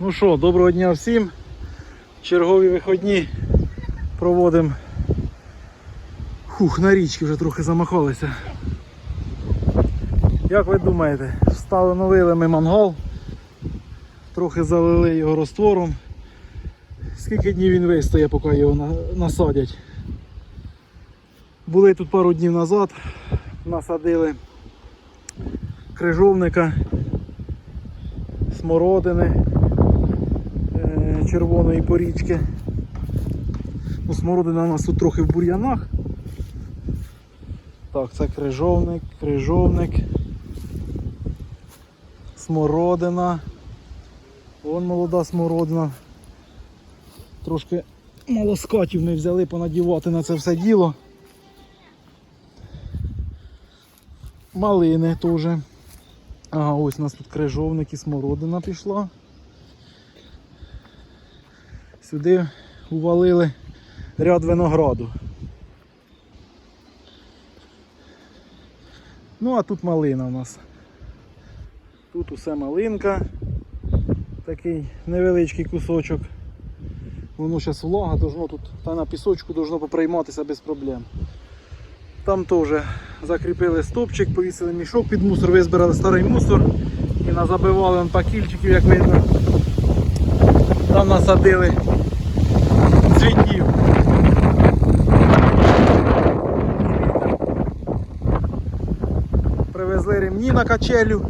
Ну що, доброго дня всім. Чергові виходні проводимо. Хух, на річці вже трохи замахалися. Як ви думаєте, встановили ми мангал, трохи залили його розтвором. Скільки днів він вистоє, поки його насадять? Були тут пару днів назад, насадили крижовника, смородини, червоної порічки. Ну, смородина у нас тут трохи в бур'янах. Так, це крижовник, крижовник, смородина. Вон молода смородина. Трошки молоскатів ми взяли понадівати на це все діло. Малини теж. Ага, ось у нас тут крижовник і смородина пішла. Сюди увалили ряд винограду. Ну, а тут малина у нас. Тут усе малинка. Такий невеличкий кусочок. Воно зараз влага, должно тут та на пісочку должно поприйматися без проблем. Там теж закріпили стопчик, повісили мішок під мусор, визбирали старий мусор і назабивали он пакільчиків, як видно. Там насадили цвітів. Привезли ремні на качелю.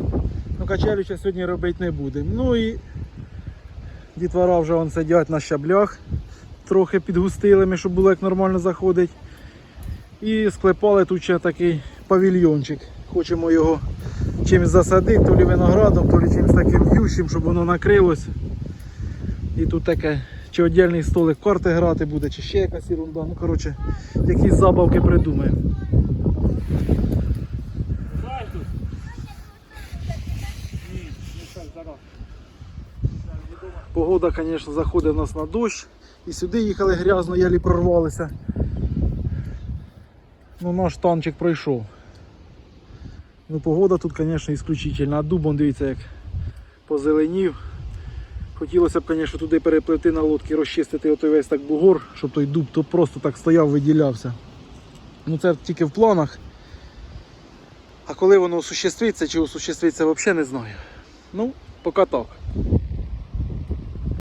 Ну качелю ще сьогодні робити не будемо. Ну і дітвора вже вон сидять на щаблях. Трохи підгустили щоб було як нормально заходить. І склепали тут ще такий павільйончик. Хочемо його чимось засадити, то лі виноградом, то лі чимось таким ющим, щоб воно накрилось. І тут таке, чи віддільний столик карти грати буде, чи ще якась ерунда. Ну, коротше, якісь забавки придумаємо. Погода, звісно, заходить в нас на дощ. І сюди їхали грязно, ялі прорвалися. Ну, наш танчик пройшов. Ну, погода тут, звісно, ісключительна. А дубом дивіться, як позеленів. Хотілося б, звісно, туди переплити на лодки, розчистити отой весь так бугор, щоб той дуб то просто так стояв, виділявся. Ну це тільки в планах. А коли воно осуществиться чи осуществиться, взагалі не знаю. Ну, поки так.